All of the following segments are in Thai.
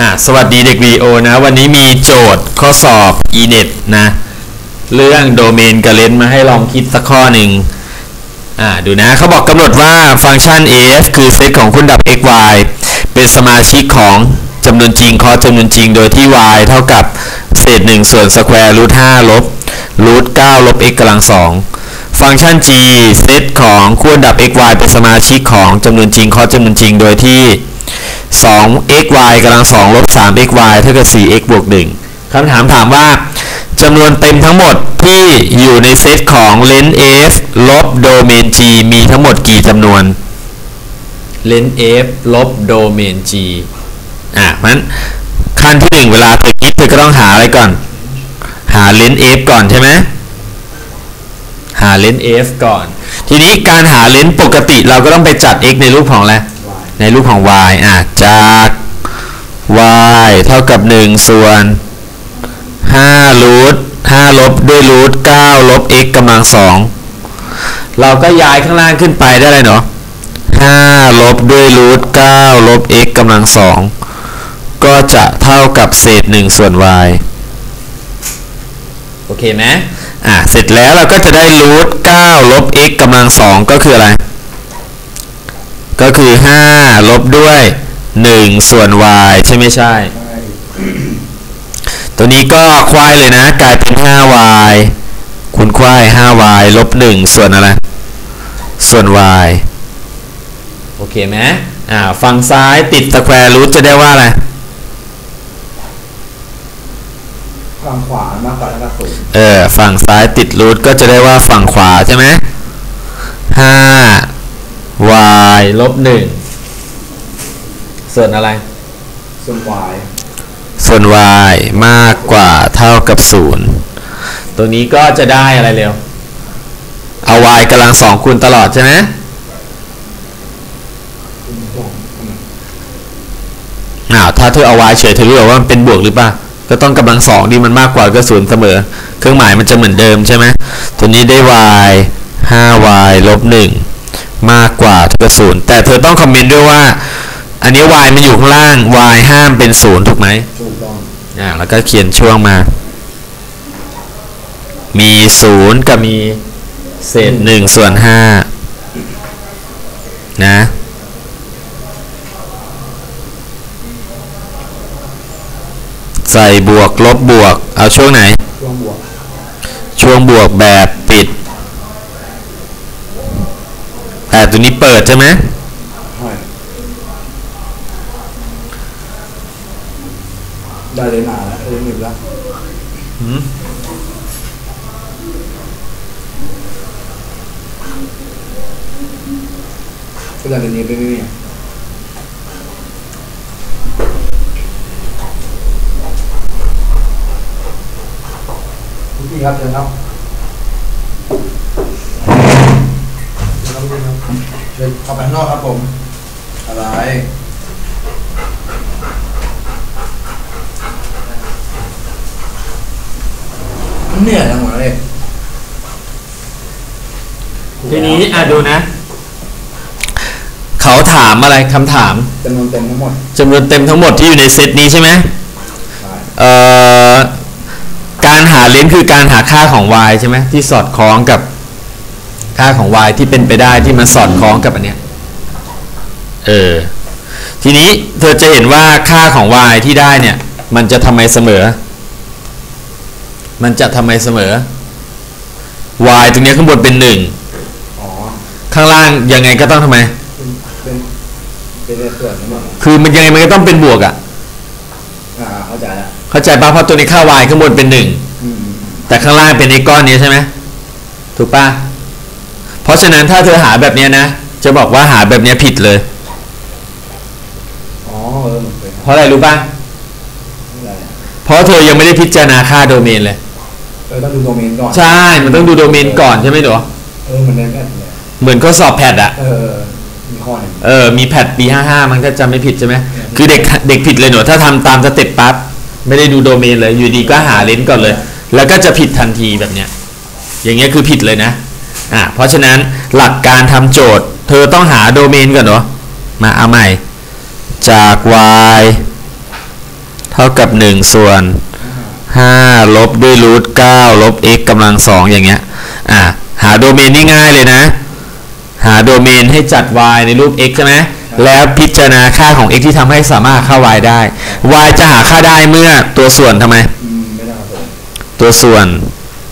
อะสวัสดีเด็กวีโอนะ วันนี้มีโจทย์ข้อสอบ e-net นะ เรื่องโดเมนกับเลนมาให้ลองคิดสักข้อหนึ่งอ่าดูนะเขาบอกกำหนดว่าฟังก์ชัน af คือเซตของคุณดับ x y เป็นสมาชิกของจำนวนจริงคอสจำนวนจริงโดยที่ y เท่ากับเศษ 1 ส่วนสแควร์รูท5ลบรูท9ลบ x กำลัง 2 ฟังก์ชัน g เซตของคู่ดับ x y เป็นสมาชิกของจำนวนจริงคอสจำนวนจริงโดยที่ 2 x y กำลัง2ลบ3 x y เท่ากับ4 x บวก1คำถามถามว่าจำนวนเต็มทั้งหมดที่อยู่ในเซตของเลน f ลบโดเมน g มีทั้งหมดกี่จำนวนเลน f ลบโดเมน g อะเพราะฉะนั้นขั้นที่หนึ่งเวลาเธอคิดเธอก็ต้องหาอะไรก่อน หาเลน f ก่อนใช่ไหมหาเลน f ก่อน ทีนี้การหาเลนปกติเราก็ต้องไปจัด x ในรูปของอะไร ในรูปของ y อะจาก y เท่ากับ 1 ส่วน5รูท5ลบด้วยรูท9ลบ x กำลัง2เราก็ย้ายข้างล่างขึ้นไปได้เลยเนาะ5ลบด้วยรูท9ลบ x กำลัง2ก็จะเท่ากับเศษ 1 ส่วน y โอเคไหมอะ เสร็จแล้วเราก็จะได้รูท9ลบ x กำลัง2ก็คืออะไร ก็คือ 5 ลบด้วย 1 ส่วน y ใช่ไม่ใช่ ตัวนี้ก็ควายเลยนะ กลายเป็น 5y คูณควาย 5y ลบ 1 ส่วนอะไร ส่วน y โอเคไหมอ่าฝั่งซ้ายติดสแควร์รูทจะได้ว่าอะไรฝั่งขวามากกว่าเท่ากับศูนย์เออ ฝั่งซ้ายติดรูทก็จะได้ว่าฝั่งขวาใช่ไหม 5y ลบ1ส่วนอะไร ส่วน y ส่วน y มากกว่าเท่ากับ 0 ตัวนี้ก็จะได้อะไรเร็ว เอา y กำลังสองคูณตลอดใช่ไหมอ้าวถ้าเธอเอา y เฉยเธอรู้หรอว่ามันเป็นบวกหรือเปล่าก็ต้องกำลังสองที่มันมากกว่าก็ศูนย์เสมอ เครื่องหมายมันจะเหมือนเดิมใช่ไหมตัวนี้ได้ y 5y ลบ1 มากกว่าเท่ากับศูนย์แต่เธอต้องคอมเมนต์ด้วยว่า อันนี้ y มันอยู่ข้างล่าง y ห้ามเป็นศูนย์ถูกไหมถูกต้องอ่าแล้วก็เขียนช่วงมา มีศูนย์กับมีเศษหนึ่งส่วนห้านะใส่บวกลบบวก เอาช่วงไหน ช่วงบวก ช่วงบวกแบบปิด แต่ตัวนี้เปิดใช่ไหมใช่ได้เลยหนาแล้วเลยหนึ่งแล้วก็ได้เดี๋ยวนี้ไปไม่มีพี่ครับเชิญครับเชิญครับพี่ครับ เชิญเข้าไปข้างนอกครับผม อะไรเหนื่อยจังหวะเลยทีนี้อะดูนะ เขาถามอะไรคำถามจำนวนเต็มทั้งหมดจำนวนเต็มทั้งหมดที่อยู่ในเซตนี้ใช่ไหมใช่เอ่อการหาเลนส์คือการหาค่าของ y ใช่ไหมที่สอดคล้องกับ ค่าของ y ที่เป็นไปได้ที่มันสอดคล้องกับอันเนี้ยเออทีนี้เธอจะเห็นว่าค่าของ y ที่ได้เนี่ย มันจะทำไมเสมอ มันจะทำไมเสมอ y ตรงเนี้ยข้างบนเป็นหนึ่งอ๋อข้างล่างยังไงก็ต้องทำไมเป็นเป็นเป็นส่วนทั้งหมดคือมันยังไงมันก็ต้องเป็นบวกอะ่ะอ่าเข้าใจแล้วเข้าใจป่ะเพราะตัวนี้ค่า y ข้างบนเป็นหนึ่งอืมแต่ข้างล่างเป็นไอ้ก้อนนี้ใช่ไหมถูกปะ เพราะฉะนั้นถ้าเธอหาแบบเนี้ยนะ จะบอกว่าหาแบบเนี้ยผิดเลย อ๋อเออเหมือนเป็นเพราะอะไรรู้ปะอะไรอะเพราะเธอยังไม่ได้พิจารณาค่าโดเมนเลย เออต้องดูโดเมนก่อนใช่ มันต้องดูโดเมนก่อนใช่ไหมหนูเออเหมือนในแพทย์เลยเหมือนข้อสอบแพทอะเออมีข้อหนึ่งเออ มีแพทปี55มันก็จำไม่ผิดใช่ไหมคือเด็กเด็กผิดเลยหนูถ้าทำตามสเต็ปปั๊บไม่ได้ดูโดเมนเลย อยู่ดีก็หาเลนส์ก่อนเลย แล้วก็จะผิดทันทีแบบเนี้ย อย่างเงี้ยคือผิดเลยนะ อะเพราะฉะนั้นหลักการทำโจทย์ เธอต้องหาโดเมนก่อนเนาะมาเอาใหม่ จาก y เท่ากับ 1 ส่วน 5 ลบด้วยรูท9ลบ x กำลัง 2 อย่างเงี้ยอะหาโดเมนนี่ง่ายเลยนะ หาโดเมนให้จัด y ในรูป x ใช่ไหมแล้วพิจารณาค่าของ x ที่ทำให้สามารถหาค่า y ได้ y จะหาค่าได้เมื่อตัวส่วนทำไมอืมไม่ได้ครับผมตัวส่วน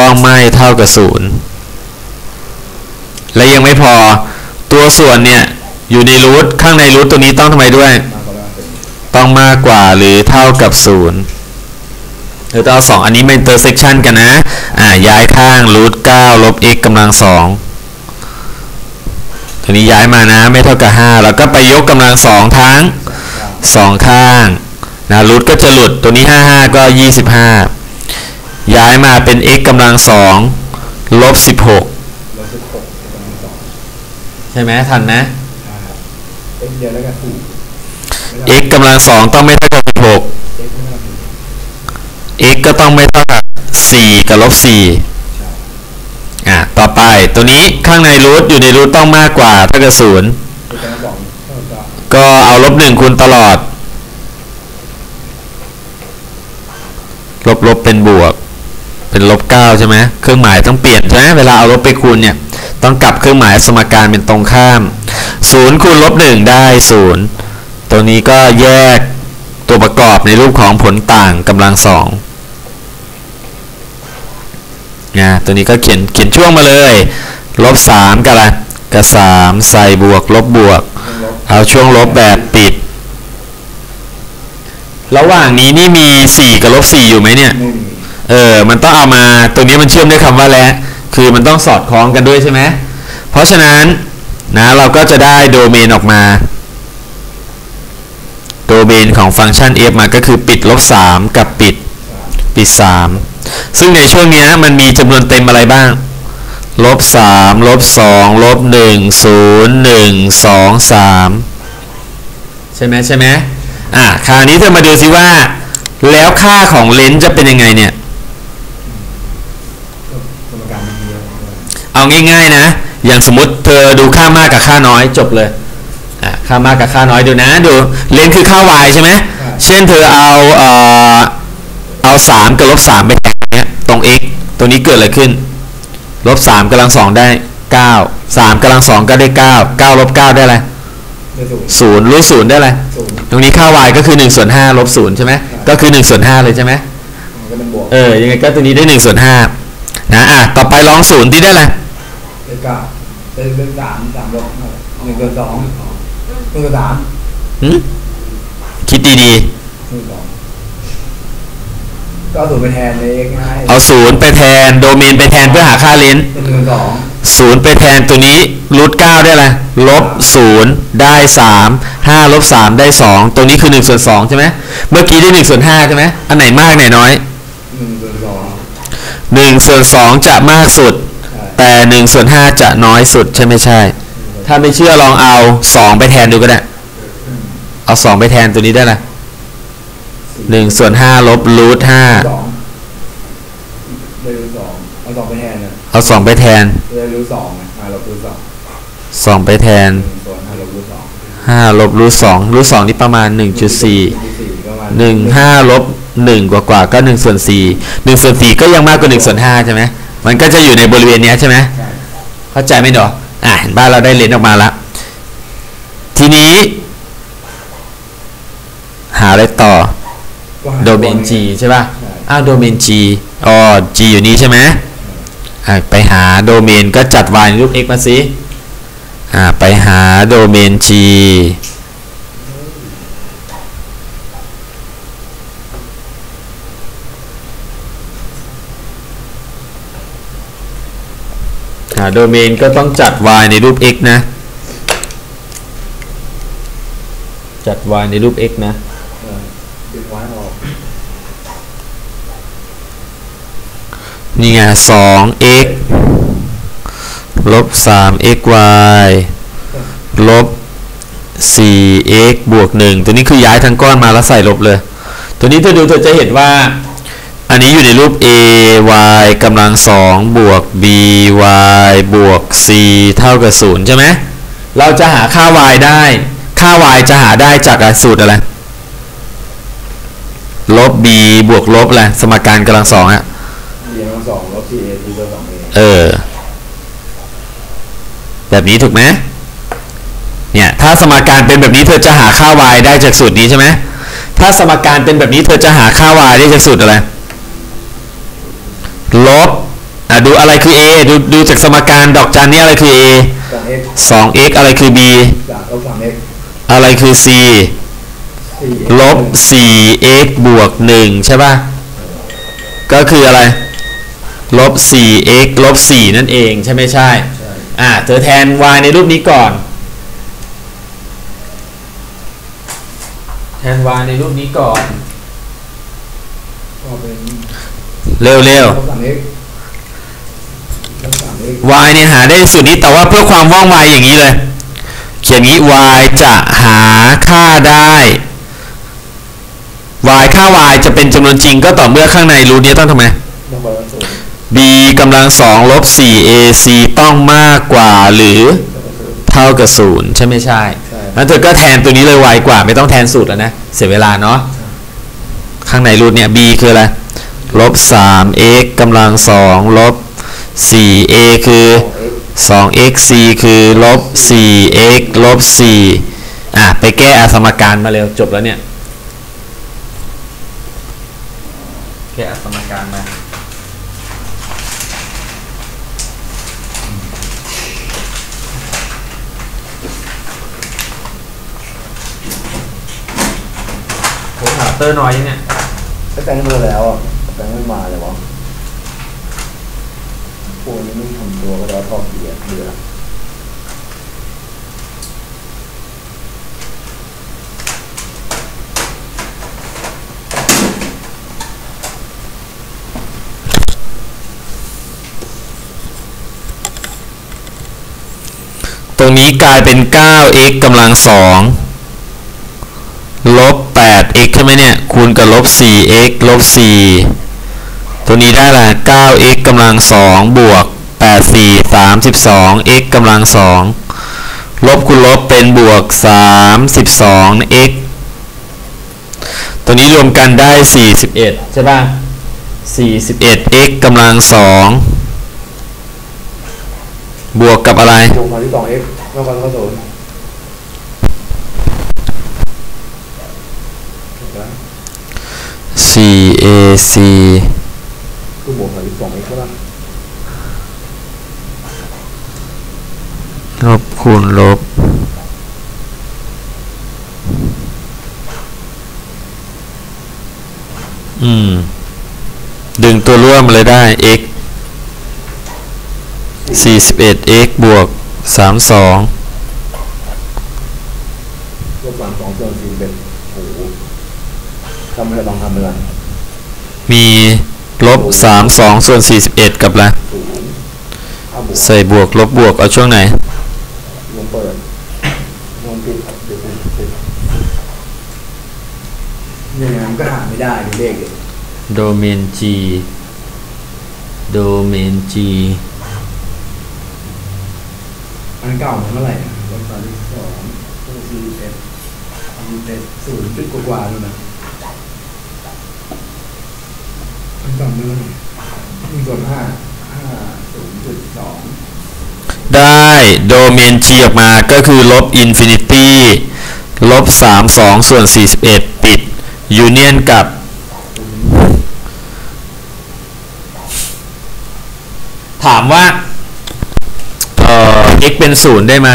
ต้องไม่เท่ากับศูนย์ และยังไม่พอตัวส่วนเนี่ยอยู่ในรูทข้างในรูทตัวนี้ต้องทำไมด้วย ต้องมากกว่าหรือเท่ากับศูนย์หรือต้องเอาสองอันนี้เป็น intersection กันนะ อ่าย้ายข้างรูทเก้าลบ x กำลังสองตัวนี้ย้ายมานะไม่เท่ากับห้าแล้วก็ไปยกกำลังสองทั้งสองข้างนะรูทก็จะหลุดตัวนี้ห้าห้าก็ยี่สิบห้าย้ายมาเป็น x กำลังสองลบสิบหก ลบสิบหกกำลังสอง ใช่ไหมทันนะอ่าเอ็กเดียวแล้วก็ถูก x กำลังสองต้องไม่เท่ากับสิบหกเอ็กไม่เท่ากับถูก x ก็ต้องไม่เท่ากับสี่กับลบสี่ใช่อะต่อไปตัวนี้ข้างในรูทอยู่ในรูทต้องมากกว่าเท่ากับศูนย์เอ็กกำลังสองเท่ากับก็เอาลบหนึ่งคูณตลอด ลบลบเป็นบวก เป็นลบเก้าใช่ไหมเครื่องหมายต้องเปลี่ยนใช่ไหมเวลาเอาลบไปคูณเนี่ย ต้องกลับเครื่องหมายสมการเป็นตรงข้ามศูนย์คูณลบหนึ่งได้ศูนย์ตัวนี้ก็แยกตัวประกอบในรูปของผลต่างกำลังสองนะตัวนี้ก็เขียนเขียนช่วงมาเลยลบสามกับอะไรกับสามใส่บวกลบบวกเครื่องลบเอาช่วงลบแบบปิด ระหว่างนี้นี่มี 4 กับลบ4อยู่ไหมเนี่ยไม่มีเออ มันต้องเอามาตรงนี้มันเชื่อมด้วยคำว่าและ คือมันต้องสอดคล้องกันด้วยใช่ไหมเพราะฉะนั้นนะเราก็จะได้โดเมนออกมา โดเมนของฟังก์ชัน f มาก็คือปิดลบ 3 กับปิดปิด 3 ซึ่งในช่วงเนี้ยมันมีจำนวนเต็มอะไรบ้างลบสามลบสองลบหนึ่งศูนย์หนึ่งสองสามใช่ไหมใช่ไหมอะคราวนี้เธอมาดูสิว่า แล้วค่าของเลนส์จะเป็นยังไงเนี่ย สมการมันเยอะ เอาง่าย ๆ นะ อย่างสมมติเธอดูค่ามากกับค่าน้อยจบเลยอะค่ามากกับค่าน้อยดูนะดูเลนส์คือค่า y ใช่ไหมเช่นเธอเอาเอ่อเอาสามกับลบสามไปแทนเนี้ยตรง x ตรงนี้เกิดอะไรขึ้นลบสามกำลังสองได้เก้าสามกำลังสองก็ได้เก้าเก้าลบเก้าได้อะไรได้ศูนย์ศูนย์รูทศูนย์ได้อะไรศูนย์ตรงนี้ค่า y ก็คือ1ส่วน5ลบศูนย์ใช่ไหมก็คือ1ส่วน5เลยใช่ไหมมันก็เป็นบวกเออยังไงก็ตัวนี้ได้1ส่วน5นะอะต่อไปลองศูนย์ที่ได้อะไร ได้เก้าได้ได้สามสามลบหนึ่งส่วนสองหนึ่งส่วนสามหึคิดดีหนึ่งส่วนสองก็เอาศูนย์ไปแทนในเอ็กง่ายๆเอาศูนย์ไปแทนโดเมนไปแทนเพื่อหาค่าเลนส์เป็นหนึ่งส่วนสองศูนย์ไปแทนตัวนี้รูทเก้าได้อะไรลบศูนย์ได้สามห้าลบสามได้สองตัวนี้คือ1ส่วน2ใช่ไหมเมื่อกี้ได้1ส่วน5ใช่ไหมอันไหนมากไหนน้อยหนึ่งส่วนสอง1ส่วน2จะมากสุด ใช่แต่1ส่วน5จะน้อยสุดใช่ไม่ใช่ ถ้าไม่เชื่อลองเอา2ไปแทนดูก็ได้ เอา2ไปแทนตัวนี้ได้ละหนึ่งส่วนห้าลบรูทห้าสองได้รูทสองเอาสองไปแทนนะเอาสองไปแทนได้รูทสองนะห้าลบรูทสองสองไปแทนหนึ่งส่วนห้าลบรูทสองห้าลบรูทสองรูทสองนี่ประมาณหนึ่งจุดสี่สี่ประมาณหนึ่งห้าลบหนึ่งกว่ากว่าๆก็หนึ่งส่วนสี่หนึ่งส่วนสี่ก็ยังมากกว่าหนึ่งส่วนห้าใช่ไหม มันก็จะอยู่ในบริเวณเนี้ยใช่ไหมใช่เข้าใจไหมเนาะอะเห็นบ้านเราได้เลนส์ออกมาละทีนี้ หาอะไรต่อก็หาโดเมน G ใช่ป่ะใช่อ้าวโดเมน G อ๋อ G อยู่นี่ใช่ไหมอะไปหาโดเมนก็จัด y ในรูป x มาสิอ่าไปหาโดเมน G โดเมนก็ต้องจัด y ในรูป x นะ จัด y ในรูป x นะนี่ไงสอง x ลบสาม x y ลบสี่ x บวกหนึ่งตัวนี้คือย้ายทั้งก้อนมาแล้วใส่ลบเลย ตัวนี้เธอดูเธอจะเห็นว่า อันนี้อยู่ในรูป a y กำลังสองบวก b y บวก c เท่ากับศูนย์ใช่ไหมเราจะหาค่า y ได้ ค่า y จะหาได้จากอะไรสูตรอะไร ลบ b บวกลบอะไรสมการกำลังสองอะ b กำลังสองลบ4 a c ตัวสอง a เออ แบบนี้ถูกไหมเนี่ย ถ้าสมการเป็นแบบนี้เธอจะหาค่า y ได้จากสูตรนี้ใช่ไหมถ้าสมการเป็นแบบนี้เธอจะหาค่า y ได้จากสูตรอะไร ลบอะดูอะไรคือ a ดูดูจากสมการดอกจันนี่อะไรคือ a 2 x 2x อะไรคือ b 3ลบ3 x อะไรคือ c 4ลบ 4x บวก 1 ใช่ป่ะ ก็คืออะไร ลบ 4x ลบ 4 นั่นเองใช่ไม่ใช่ ใช่อ่าเธอแทน y ในรูปนี้ก่อน แทน y ในรูปนี้ก่อน ก็เป็น เร็วลบ3 x ลบ3 x ๆ y เนี่ยหาได้สูตรนี้แต่ว่าเพื่อความว่องไวอย่างนี้เลย เขียนงี้ y จะหาค่าได้ y ค่า y จะเป็นจำนวนจริงก็ต่อเมื่อข้างในรูนี้ต้องทำไมต้องบอกว่าศูนย์ b กำลังสองลบ 4ac ต้องมากกว่าหรือเท่ากับศูนย์เท่ากับศูนย์ใช่ไม่ใช่ใช่แล้วเธอก็แทนตัวนี้เลยไวกว่าไม่ต้องแทนสูตรแล้วนะ เสียเวลาเนาะ ข้างในรูทเนี่ย b คืออะไร ลบ 3x กำลังสองลบ 4a คือ 2x c คือลบ 4x ลบ 4 อะ ไปแก้อสมการมาเร็ว จบแล้วเนี่ย แก้อสมการมาผมหาเตอร์น้อยยังเนี่ยก็แต่งมือแล้วอะ แต่งไม่มาเลยวะพวกนี้ไม่ทำตัวก็แล้วทอเบียร์เบื่อตรงนี้กลายเป็น 9x กำลังสองลบ 8x ใช่ไหมเนี่ย คูณกับลบ 4x ลบ 4 ตัวนี้ได้ละ 9x กำลังสองบวก8 4 32 x กำลังสองลบคูณลบเป็นบวก 32 x ตัวนี้รวมกันได้ 41 ใช่ป่ะ 41 x กำลังสองบวกกับอะไรบวกมาที่สอง x เท่ากับเท่ากับศูนย์ถูก แล้ว 4ac คือบวกมาที่สอง x ใช่ปะลบคูณลบอืม ดึงตัวร่วมเลยได้ x 41 x บวก 32ลบสามสองส่วนสี่เป็นโอ้โหทำอะไรลองทำอะไรมี ลบ32ส่วน41กับอะไรศูนย์เอาบวกใส่บวกลบบวกเอาช่วงไหนลงเปิดลงปิดปิดปิดปิดเนี่ยมันก็หาไม่ได้ดูเลขโดเมน g โดเมน g อันเก่ามันเท่าไหร่ลบสามสิบสองสี่สิบเอ็ดสี่สิบเอ็ดศูนย์จุดกว่าๆแล้วนะอันนเท่าไหร่หนึ่งส่วนห้าห้าศูนย์จุดสองได้โดเมน g ออกมาก็คือลบอินฟินิตี้ลบ32ส่วน41ปิดยูเนียนกับถามว่า เอ่อ x เป็นศูนย์ได้ไหม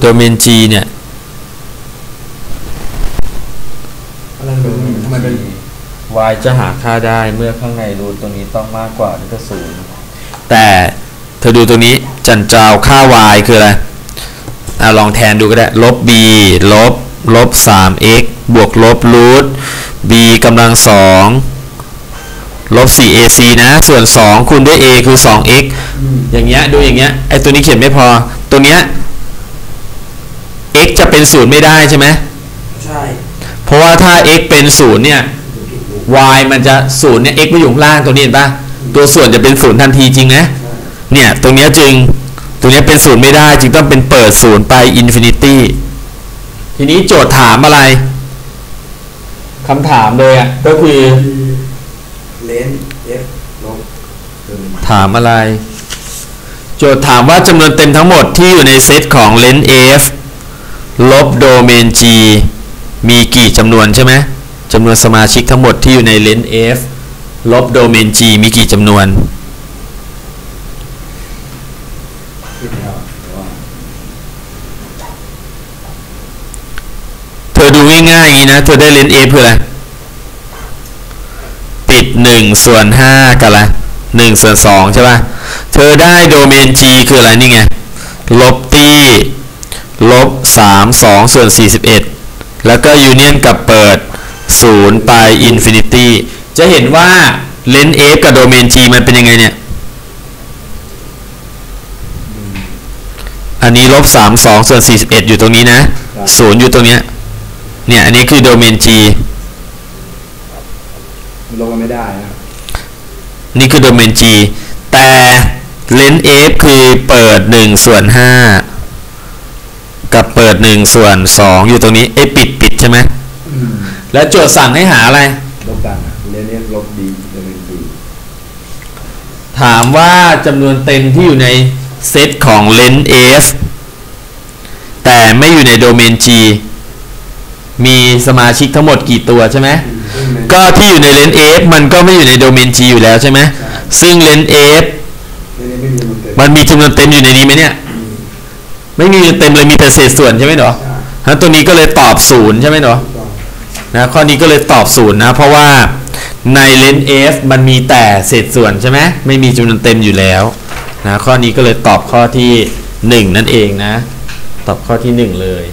โดเมน g เนี่ย อะไรเป็นทำไมเป็น y จะหาค่าได้เมื่อข้างในรูทตรงนี้ต้องมากกว่าหรือก็ศูนย์แต่เธอดูตรงนี้จันเจ้าค่า y คืออะไรอะลองแทนดูก็ได้ ลบ b ลบ ลบ 3x บวกลบรูท b กำลังสองลบ 4ac นะ ส่วน 2 คูณด้วย a คือ 2x อย่างเงี้ย ดูอย่างเงี้ย ไอตัวนี้เขียนไม่พอ ตัวเนี้ย x จะเป็นศูนย์ไม่ได้ใช่ไหม ใช่ เพราะว่าถ้า x เป็นศูนย์เนี่ย y มันจะศูนย์เนี่ย x มาอยู่ข้างล่างตัวนี้เห็นปะตัวส่วนจะเป็นศูนย์ทันทีจริงนะ เนี่ยตรงเนี้ยจึงตรงเนี้ยเป็นศูนย์ไม่ได้จึงต้องเป็นเปิดศูนย์ไปอินฟินิตี้ทีนี้โจทย์ถามอะไรคำถามเลยอะก็คือเลน f ลบโดเมนถามอะไร โจทย์ถามว่าจำนวนเต็มทั้งหมดที่อยู่ในเซตของเลน f ลบโดเมน g มีกี่จำนวนใช่ไหม จำนวนสมาชิกทั้งหมดที่อยู่ในเลน f ลบโดเมน g มีกี่จำนวนคิดแล้วแต่ว่าเธอดูง่ายๆอย่างนี้นะ เธอได้เลน f คืออะไร ติด 1 ส่วน 5 กับอะไร1ส่วน 2 ใช่ป่ะ เธอได้โดเมน g คืออะไรนี่ไง ลบตีลบ 3 2 ส่วน 41 แล้วก็ยูเนียนกับเปิด 0 ไปอินฟินิตี้จะเห็นว่าเลน f กับโดเมน g มันเป็นยังไงเนี่ย อันนี้ลบ 3 2 ส่วน 41 อยู่ตรงนี้นะ 0 อยู่ตรงเนี้ย เนี่ย อันนี้คือโดเมน g มันลงกันไม่ได้นะนี่คือโดเมน G แต่เลน F คือเปิด 1 ส่วน 5 กับเปิด 1 ส่วน 2 อยู่ตรงนี้ไอ้ยปิดปิดใช่ไหมอืม แล้วโจทย์สั่งให้หาอะไร ลบกันอะเลน f ลบ d โดเมน d ถามว่าจำนวนเต็มที่อยู่ในเซตของเลน F แต่ไม่อยู่ในโดเมน G มีสมาชิกทั้งหมดกี่ตัวใช่ไหมซึ่งมันก็ที่อยู่ในเลน F มันก็ไม่อยู่ในโดเมน G อยู่แล้วใช่ไหมใช่ซึ่งเลน F เลน f ไม่มีมันเต็มมันมีจำนวนเต็มอยู่ในนี้ไหมเนี่ยอืมไม่มีเต็มเลยมีแต่เศษส่วนใช่ไหมเนาะใช่ฮะตัวนี้ก็เลยตอบศูนย์ใช่ไหมเนาะถูกต้อง นะข้อนี้ก็เลยตอบศูนย์นะ เพราะว่าในเลนส์ f มันมีแต่เศษส่วนใช่ไหมไม่มีจำนวนเต็มอยู่แล้วนะข้อนี้ก็เลยตอบข้อที่ 1 นั่นเองนะ ตอบข้อที่ 1 เลย